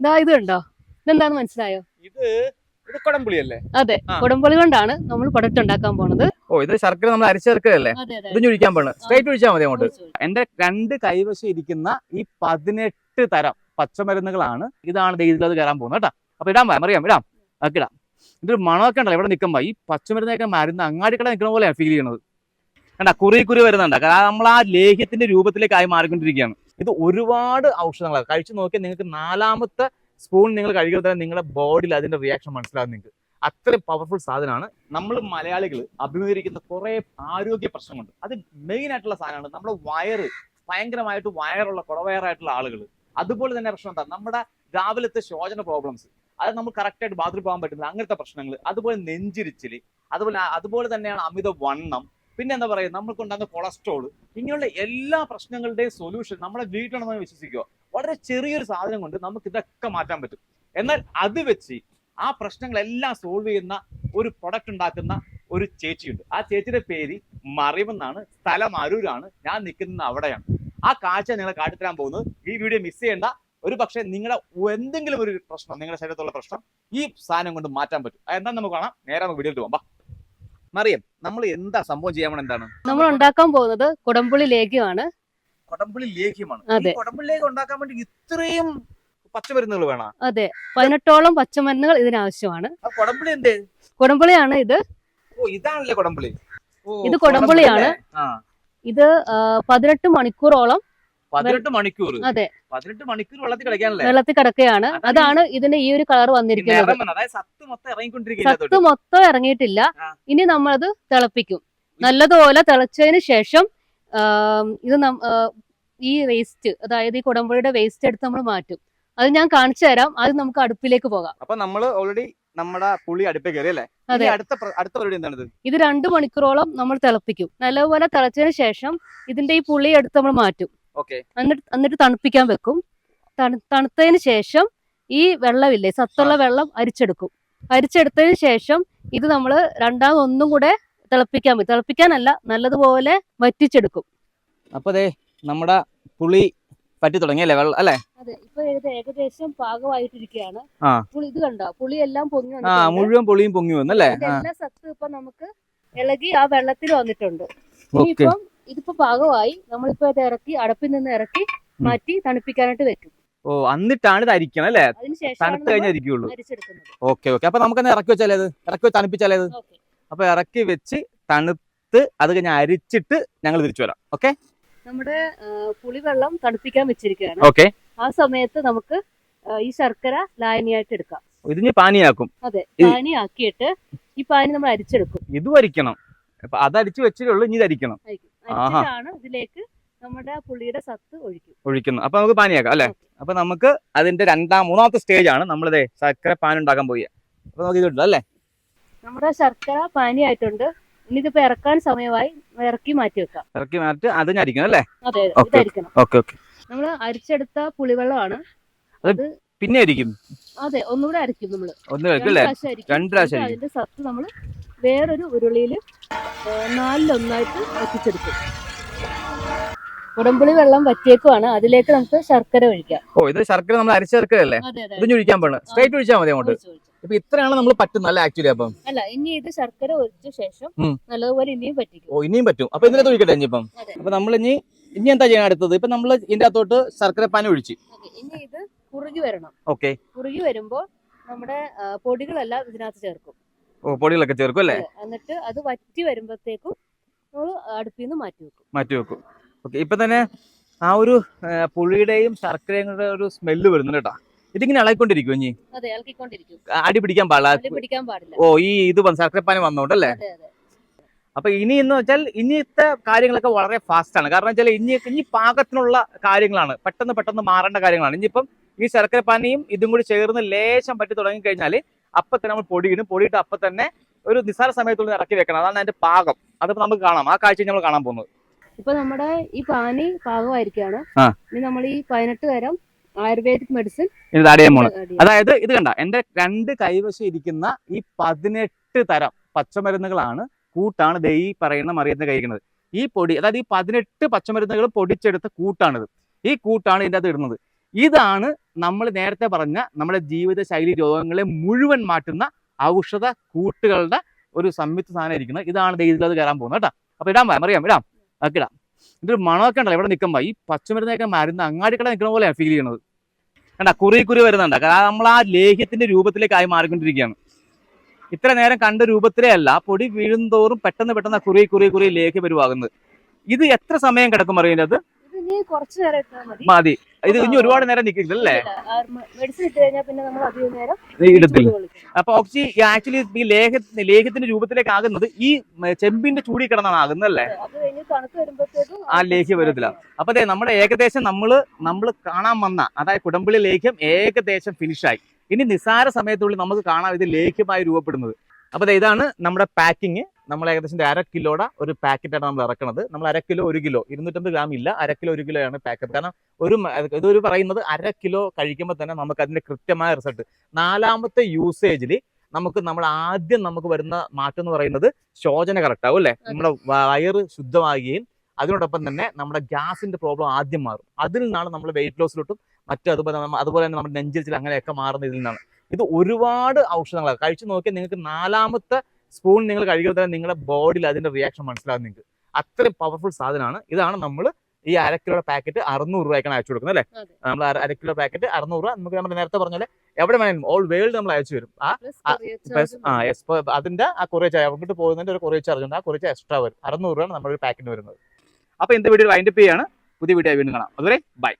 ഇതാ ഇത് കണ്ടോ? ഇതെന്താന്ന് മനസ്സിലായോ? ഇത് ഇത് കൊടംപുളിയല്ലേ? അതെ. കുടംപുളി കൊണ്ടാണ് നമ്മൾ പ്രൊഡക്റ്റ് ഉണ്ടാക്കാൻ പോണത്. ഓ ഇത് ശർക്കര നമ്മൾ അരിച്ചേർക്കല്ലേ ഇത് ഒഴിക്കാൻ പോണത്. സ്ട്രൈറ്റ് ഒഴിച്ചാൽ മതി അങ്ങോട്ട്. എന്റെ രണ്ട് കൈവശം ഇരിക്കുന്ന ഈ പതിനെട്ട് തരം പച്ചമരുന്നുകളാണ് ഇതാണ് ഇതിലത് കയറാൻ പോകുന്നത് കേട്ടോ. അപ്പൊ ഇടാൻ പറയാം അറിയാം ഇടാം. ഒക്കെ ഇടാം. ഇതൊരു മണമൊക്കെ ഉണ്ടല്ലോ ഇവിടെ നിൽക്കുമ്പോ. ഈ പച്ചമരുന്നൊക്കെ മരുന്ന് അങ്ങാടിക്കട നിൽക്കുന്ന പോലെയാണ് ഫീൽ ചെയ്യുന്നത് കണ്ട കുറി കുറി വരുന്നുണ്ട്. കാരണം നമ്മൾ ആ ലേഹ്യത്തിന്റെ രൂപത്തിലേക്കായി മാറിക്കൊണ്ടിരിക്കുകയാണ്. ഇത് ഒരുപാട് ഔഷധങ്ങളാണ് കഴിച്ചു നോക്കിയാൽ നിങ്ങൾക്ക് നാലാമത്തെ സ്പൂൺ നിങ്ങൾ കഴിക്കുമ്പോൾ തന്നെ നിങ്ങളുടെ ബോഡിയിൽ അതിന്റെ റിയാക്ഷൻ മനസ്സിലാകും നിങ്ങൾക്ക്. അത്രയും പവർഫുൾ സാധനമാണ്. നമ്മൾ മലയാളികൾ അഭിമുഖീകരിക്കുന്ന കുറെ ആരോഗ്യ പ്രശ്നങ്ങളുണ്ട്. അത് മെയിൻ ആയിട്ടുള്ള സാധനമാണ്. നമ്മുടെ വയറ് ഭയങ്കരമായിട്ട് വയറുള്ള കുറവയറായിട്ടുള്ള ആളുകൾ. അതുപോലെ തന്നെ പ്രശ്നം എന്താ? നമ്മുടെ രാവിലത്തെ ശോചന പ്രോബ്ലംസ് അത് നമ്മൾ കറക്റ്റായിട്ട് ബാത്റൂം പോകാൻ പറ്റുന്നില്ല. അങ്ങനത്തെ പ്രശ്നങ്ങൾ. അതുപോലെ നെഞ്ചിരിച്ചിൽ അതുപോലെ അതുപോലെ തന്നെയാണ് അമിത വണ്ണം. പിന്നെ എന്താ പറയുക നമ്മൾക്കുണ്ടാകുന്ന കൊളസ്ട്രോൾ ഇങ്ങനെയുള്ള എല്ലാ പ്രശ്നങ്ങളുടെയും സൊല്യൂഷൻ നമ്മുടെ വീട്ടിലാണെന്ന് വിശ്വസിക്കുക. വളരെ ചെറിയൊരു സാധനം കൊണ്ട് നമുക്ക് ഇതൊക്കെ മാറ്റാൻ പറ്റും. എന്നാൽ അത് വെച്ച് ആ പ്രശ്നങ്ങളെല്ലാം സോൾവ് ചെയ്യുന്ന ഒരു പ്രൊഡക്റ്റ് ഉണ്ടാക്കുന്ന ഒരു ചേച്ചിയുണ്ട്. ആ ചേച്ചിയുടെ പേര് മറിവെന്നാണ് സ്ഥലം അരൂരാണ്. ഞാൻ നിൽക്കുന്നത് അവിടെയാണ്. ആ കാഴ്ച നിങ്ങളെ കാട്ടിത്തരാൻ പോകുന്നത്. ഈ വീഡിയോ മിസ് ചെയ്യേണ്ട. ഒരു പക്ഷേ നിങ്ങളുടെ എന്തെങ്കിലും ഒരു പ്രശ്നം നിങ്ങളുടെ ശരീരത്തുള്ള പ്രശ്നം ഈ സാധനം കൊണ്ട് മാറ്റാൻ പറ്റും. എന്താ നമുക്ക് കാണാം. നേരെ നമുക്ക് വീഡിയോ പോകാം. മറിയം നമ്മൾ എന്താ സംഭവം ചെയ്യാൻ എന്താണ്? നമ്മൾ ഉണ്ടാക്കാൻ പോകുന്നത് കുടംപുളി ലേഖ്യമാണ് കുടംപുളി ലേഖ്യമാണ് കൊടമ്പുള്ളി ലേഖ്യം ഉണ്ടാക്കാൻ വേണ്ടി ഇത്രയും പച്ചമരുന്നുകൾ വേണം? അതെ. പതിനെട്ടോളം പച്ചമരുന്നുകൾ ഇതിനാവശ്യമാണ്. കുടംപുളി എന്തേ? കുടംപുളിയാണ് ഇത്. ഓ ഇതാണല്ലേ കുടംപുളി. ഇത് കൊടംപുളിയാണ്. ഇത് പതിനെട്ട് മണിക്കൂറോളം പതിനെട്ട് മണിക്കൂർ അതെ. പതിനെട്ട് മണിക്കൂർ വെള്ളത്തിൽ കളിക്കാനല്ലേ വെള്ളത്തിൽ കിടക്കുകയാണ്. അതാണ് ഇതിന് ഈ ഒരു കളർ വന്നിരിക്കുന്നത്. അതായത് സത്ത് മൊത്തം ഇറങ്ങിക്കൊണ്ടിരിക്കില്ല സത്ത് മൊത്തം ഇറങ്ങിയിട്ടില്ല. ഇനി നമ്മളത് തിളപ്പിക്കും. നല്ലതുപോലെ തിളച്ചതിന് ശേഷം ഇത് ഈ വേസ്റ്റ് അതായത് ഈ കുടമ്പുഴയുടെ വേസ്റ്റ് എടുത്ത് നമ്മൾ മാറ്റും. അത് ഞാൻ കാണിച്ചു തരാം. അത് നമുക്ക് അടുപ്പിലേക്ക് പോകാം. അപ്പൊ നമ്മൾ ഓൾറെഡി നമ്മുടെ പുളി അടുപ്പേ കയറി അല്ലേ? അതെ. ഇനി അടുത്ത അടുത്ത പരിപാടി എന്താണ് ഇത് രണ്ടു മണിക്കൂറോളം നമ്മൾ തിളപ്പിക്കും. നല്ലപോലെ തിളച്ചതിന് ശേഷം ഇതിന്റെ ഈ പുളി എടുത്ത് നമ്മൾ മാറ്റും. എന്നിട്ട് എന്നിട്ട് തണുപ്പിക്കാൻ വെക്കും. തണു- തണുത്തതിന് ശേഷം ഈ വെള്ളമില്ലേ സത്തുള്ള വെള്ളം അരിച്ചെടുക്കും. അരിച്ചെടുത്തതിന് ശേഷം ഇത് നമ്മൾ രണ്ടാമത് ഒന്നും കൂടെ തിളപ്പിക്കാൻ പറ്റും. തിളപ്പിക്കാനല്ല നല്ലതുപോലെ വറ്റിച്ചെടുക്കും. അപ്പൊ ദേ നമ്മുടെ പുളി പറ്റി തുടങ്ങി അല്ലേ വെള്ളം അല്ലേ? അതെ ഇപ്പൊ ഏകദേശം പാകമായിട്ടിരിക്കുകയാണ്. പുളി ഇത് കണ്ടോ? പുളി എല്ലാം പൊങ്ങി ആ മുഴുവൻ പുളിയും പൊങ്ങി വന്നു അല്ലേ? ഇതിന്റെ ആ. എല്ലാ സത്തും ഇപ്പൊ നമുക്ക് ഇളകി ആ വെള്ളത്തിൽ വന്നിട്ടുണ്ട്. ഇതിപ്പോ പാകമായി. നമ്മളിപ്പോ ഇത് ഇറക്കി അടപ്പിൽ നിന്ന് ഇറക്കി മാറ്റി തണുപ്പിക്കാനായിട്ട് വെക്കും. ഓ എന്നിട്ടാണ് ഇത് അരിക്കണം അല്ലേ? തണുത്ത് കഴിഞ്ഞാൽ അരിക്കുള്ളൂ. അരിച്ചെടുക്കുന്നത്. Okay okay. അപ്പൊ നമുക്ക് ഇറക്കി വെച്ചാലേ ഇറക്കി വെച്ച് തണുപ്പിച്ചാലേ അപ്പൊ ഇറക്കി വെച്ച് തണുത്ത് അത് കഴിഞ്ഞ് അരിച്ചിട്ട് ഞങ്ങൾ തിരിച്ചു വരാം. ഓക്കെ? നമ്മുടെ പുളിവെള്ളം തണുപ്പിക്കാൻ വെച്ചിരിക്കുകയാണ്. ഓക്കെ. ആ സമയത്ത് നമുക്ക് ഈ ശർക്കര ലായനിയായിട്ട് എടുക്കാം. ഇതിന് പാനിയാക്കും. അതെ പാനി ആക്കിയിട്ട് ഈ പാനി നമ്മൾ അരിച്ചെടുക്കും. ഇത് അരിക്കണം. അപ്പൊ അത് അരിച്ചു വെച്ചിട്ടേ ഇനി ഇത് അരിക്കണം. അരിച്ചിട്ടാണ് ഇതിലേക്ക് നമ്മുടെ പുളിയുടെ സത്ത് ഒഴിക്കും ഒഴിക്കുന്നു അപ്പൊ നമുക്ക് പാനിയാക്കാം അല്ലെ. അപ്പൊ നമുക്ക് അതിന്റെ രണ്ടാം മൂന്നാമത്തെ സ്റ്റേജ് ആണ് നമ്മളിതേ ശർക്കര പാൻ ഉണ്ടാക്കാൻ പോയി അപ്പൊ നമുക്ക് ഇതുണ്ട് അല്ലേ? നമ്മുടെ ശർക്കര പാനി ആയിട്ടുണ്ട്. ഇനി ഇതിപ്പോ ഇറക്കാൻ സമയമായി ഇറക്കി മാറ്റി വെക്കാം. ഇറക്കി മാറ്റി അത് അരിക്കണം അല്ലേ? അതെ ഓക്കേ. ഇതായിരിക്കണം ഓക്കെ ഓക്കെ നമ്മൾ അരിച്ചെടുത്ത പുളിവെള്ളമാണ്. പിന്നെ അരിക്കും. അതെ ഒന്നുകൂടെ അരിക്കും നമ്മൾ. ഒന്ന് അല്ലേ. രണ്ട് പ്രാവശ്യം അതിന്റെ സത്ത് നമ്മൾ വേറൊരു ഉരുളിയിൽ നാലിലൊന്നായിട്ട് വറ്റിച്ചെടുക്കും. ഉടമ്പുളി വെള്ളം വറ്റിയേക്കുവാണ്. അതിലേക്ക് നമുക്ക് ശർക്കര ഒഴിക്കാം. ഓ ഇത് ശർക്കര നമ്മൾ അതെ ഇത് ഒഴിക്കാൻ പോണ്. സ്ട്രൈറ്റ് ഒഴിച്ചാൽ മതി അങ്ങോട്ട്. ഇപ്പൊ ഇത്രയാണ് നമ്മൾ പറ്റുന്നത് അല്ല ആക്ച്വലി അപ്പം? അല്ല ഇനി ഇത് ശർക്കര ഒഴിച്ച ശേഷം. നല്ലതുപോലെ ഇനിയും പറ്റിക്കും ഓ ഇനിയും പറ്റും. അപ്പൊ ഇതിനകത്ത് ഒഴിക്കട്ടെ ഇനിയിപ്പം അപ്പൊ നമ്മൾ ഇനി ഇനി എന്താ ചെയ്യാൻ അടുത്തത്? ഇപ്പൊ നമ്മൾ ഇതിന്റെ അകത്തോട്ട് ശർക്കര പാൻ ഒഴിച്ച്. ഇനി ഇത് കുറുകി വരണം. ഓക്കെ. കുറുകി വരുമ്പോൾ നമ്മുടെ പൊടികളെല്ലാം ഇതിനകത്ത് ചേർക്കും. പൊടികളൊക്കെ ചേർക്കും അല്ലേ? എന്നിട്ട് അത് വറ്റി വരുമ്പോഴത്തേക്കും നമ്മൾ അടുപ്പിൽ നിന്ന് മാറ്റി വെക്കും. മാറ്റി വെക്കും. ഓക്കെ ഇപ്പൊ തന്നെ ആ ഒരു പുളിയുടെയും ശർക്കരയും കൂടെ ഒരു സ്മെല്ല് വരുന്നുണ്ട് കേട്ടോ. ഇതിങ്ങനെ ഇളകിക്കൊണ്ടിരിക്കും. ഇനി അടി പിടിക്കാൻ പാടില്ല. ഓ ഈ ഇത് ശർക്കരപ്പാനി വന്നോണ്ടല്ലേ അപ്പൊ ഇനി എന്ന് വെച്ചാൽ ഇനിയത്തെ കാര്യങ്ങളൊക്കെ വളരെ ഫാസ്റ്റ് ആണ്. കാരണം വെച്ചാൽ ഇനി ഇനി പാകത്തിനുള്ള കാര്യങ്ങളാണ്. പെട്ടെന്ന് പെട്ടെന്ന് മാറേണ്ട കാര്യങ്ങളാണ്. ഇനിയിപ്പം ഈ ശർക്കരപ്പാനിയും ഇതും കൂടി ചേർന്ന് ലേശം പറ്റി തുടങ്ങി കഴിഞ്ഞാൽ അപ്പൊ തന്നെ നമ്മൾ പൊടിയിടും. പൊടിയിട്ട് അപ്പൊ തന്നെ ഒരു നിസ്സാര സമയത്തുള്ളിൽ ഇറക്കി വെക്കണം. അതാണ് അതിന്റെ പാകം. അതിപ്പോ നമുക്ക് കാണാം. ആ കാഴ്ച നമ്മൾ കാണാൻ പോകുന്നത്. ഇപ്പൊ നമ്മുടെ ഈ പാനി പാകമായിരിക്കാണ് ഇനി നമ്മൾ ഈ പതിനെട്ട് തരം ആയുർവേദിക് മെഡിസിൻ ഇത് ആഡ് ചെയ്യാൻ പോണ് അതായത് ഇത് കണ്ട എന്റെ രണ്ട് കൈവശം ഇരിക്കുന്ന ഈ പതിനെട്ട് തരം പച്ചമരുന്നുകളാണ് കൂട്ടാണ് ദേ ഈ പറയുന്ന മറിയത്തിന് കഴിക്കുന്നത് ഈ പൊടി അതായത് ഈ പതിനെട്ട് പച്ചമരുന്നുകൾ പൊടിച്ചെടുത്ത കൂട്ടാണിത്. ഈ കൂട്ടാണ് ഇതിന്റെ അകത്ത് ഇടുന്നത്. ഇതാണ് നമ്മൾ നേരത്തെ പറഞ്ഞ നമ്മുടെ ജീവിതശൈലി രോഗങ്ങളെ മുഴുവൻ മാറ്റുന്ന ഔഷധ കൂട്ടുകളുടെ ഒരു സംയുക്ത സാധനം ഇരിക്കുന്നത്. ഇതാണ് ഇതിലത് കയറാൻ പോകുന്നത് കേട്ടോ. അപ്പൊ ഇടാൻ അറിയാം ഇടാം. ഒക്കെ ഇടാം. ഇതൊരു മണമൊക്കെ ഉണ്ടല്ലോ ഇവിടെ നിൽക്കുമ്പോൾ ഈ പച്ചമരുന്നൊക്കെ മരുന്ന് അങ്ങാടിക്കട നിൽക്കുന്ന പോലെയാണ് ഫീൽ ചെയ്യുന്നത്. കണ്ട കുറി കുറി വരുന്നുണ്ട്. കാരണം നമ്മൾ ആ ലേഹ്യത്തിന്റെ രൂപത്തിലേക്കായി മാറിക്കൊണ്ടിരിക്കുകയാണ്. ഇത്ര നേരം കണ്ട രൂപത്തിലേ അല്ല പൊടി വീഴുന്തോറും പെട്ടെന്ന് പെട്ടെന്ന് കുറി കുറി കുറി ലേഖ്യ വരുവാകുന്നത്. ഇത് എത്ര സമയം കിടക്കും ഇനി കുറച്ച് നേരം ഇട്ടാൽ മതി. മതി. ഇത് ഇനി ഒരുപാട് നേരം നിൽക്കില്ല അല്ലേ? മെഡിസിൻ ഇട്ട് കഴിഞ്ഞാൽ പിന്നെ നമ്മൾ അധികം നേരം ഇടത്തില്ല. അപ്പൊ ഓക്സി ആക്ച്വലി ഈ ലേഹ ലേഹത്തിന്റെ രൂപത്തിലേക്ക് ആകുന്നത് ഈ ചെമ്പിന്റെ ചൂടി കിടന്നാണ് ആകുന്നത് അല്ലേ? ആ ലേഹ്യം വരത്തില്ല അപ്പൊ അതെ നമ്മുടെ ഏകദേശം നമ്മൾ നമ്മൾ കാണാൻ വന്ന അതായത് കുടമ്പിളി ലേഖ്യം ഏകദേശം ഫിനിഷായി ഇനി നിസ്സാര സമയത്തുള്ളിൽ നമുക്ക് കാണാം ഇത് ലേഹ്യമായി രൂപപ്പെടുന്നത്. അപ്പൊ ഇതാണ് നമ്മുടെ പാക്കിങ് നമ്മൾ ഏകദേശം അര കിലോയുടെ ഒരു പാക്കറ്റാണ് നമ്മൾ ഇറക്കുന്നത്. നമ്മൾ അര കിലോ ഒരു കിലോ ഇരുന്നൂറ്റമ്പത് ഗ്രാം ഇല്ല അര കിലോ ഒരു കിലോ ആണ് പാക്കറ്റ്. കാരണം ഒരു ഇതൊരു പറയുന്നത് അര കിലോ കഴിക്കുമ്പോൾ തന്നെ നമുക്ക് അതിന്റെ കൃത്യമായ റിസൾട്ട്. നാലാമത്തെ യൂസേജിൽ നമുക്ക് നമ്മൾ ആദ്യം നമുക്ക് വരുന്ന മാറ്റം എന്ന് പറയുന്നത് ശോചന കറക്റ്റ് ആവും അല്ലേ? നമ്മുടെ വയറ് ശുദ്ധമാകുകയും അതിനോടൊപ്പം തന്നെ നമ്മുടെ ഗ്യാസിന്റെ പ്രോബ്ലം ആദ്യം മാറും. അതിൽ നിന്നാണ് നമ്മൾ വെയിറ്റ് ലോസിലോട്ടും മറ്റു അതുപോലെ അതുപോലെ തന്നെ നമ്മുടെ നെഞ്ചിൽ അങ്ങനെയൊക്കെ മാറുന്ന ഇതിൽ നിന്നാണ്. ഇത് ഒരുപാട് ഔഷധങ്ങളാണ്. കഴിച്ചു നോക്കിയാൽ നിങ്ങൾക്ക് നാലാമത്തെ സ്പൂൺ നിങ്ങൾ കഴിക്കുമ്പോൾ തന്നെ നിങ്ങളുടെ ബോഡിയിൽ അതിന്റെ റിയാക്ഷൻ മനസ്സിലാകും നിങ്ങൾക്ക്. അത്രയും പവർഫുൾ സാധനമാണ്. ഇതാണ് നമ്മൾ ഈ അര കിലോയുടെ പാക്കറ്റ് അറുന്നൂറ് രൂപയ്ക്കാണ് അയച്ചു കൊടുക്കുന്നത് അല്ലേ? നമ്മൾ അര അര കിലോ പാക്കറ്റ് അറുന്നൂറ് രൂപ. നമുക്ക് നമ്മൾ നേരത്തെ പറഞ്ഞാൽ എവിടെ വേണമെങ്കിലും ഓൾ വേൾഡ് നമ്മൾ അയച്ചു വരും ആ എസ് അതിന്റെ ആ കുറേ ചാർജ് അങ്ങോട്ട് പോകുന്നതിന്റെ ഒരു കുറേ ചാർജ് ഉണ്ട്. ആ കുറേ എക്സ്ട്രാ വരും. അറുന്നൂറ് രൂപയാണ് നമ്മുടെ ഒരു പാക്കറ്റ് വരുന്നത്. അപ്പൊ ഇന്നത്തെ വീഡിയോ വൈൻഡപ്പ് ചെയ്യാണ്. പുതിയ വീഡിയോ വീണ്ടും കാണാം. അതുവരെ ബൈ